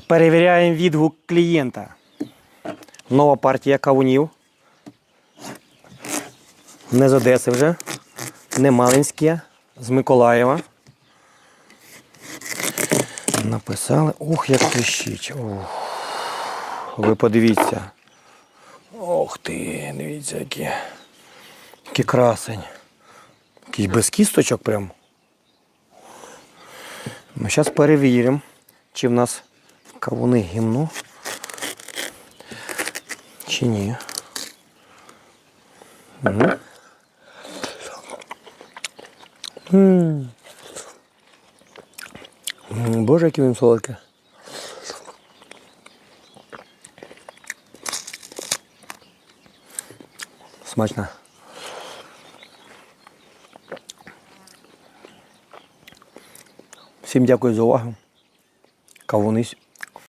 Перевіряємо відгук клієнта. Нова партія кавунів. Не з Одеси вже. Не Малинське, з Миколаєва. Написали. Ух, як тріщить. Ух. Ви подивіться. Ох ти, дивіться, які. Який красень. Якийсь без кісточок прям. Ми зараз перевіримо, чи в нас кавуни гімну, чи ні. Угу. Боже, який він солодкий. Смачно. Всім дякую за увагу. Кавуни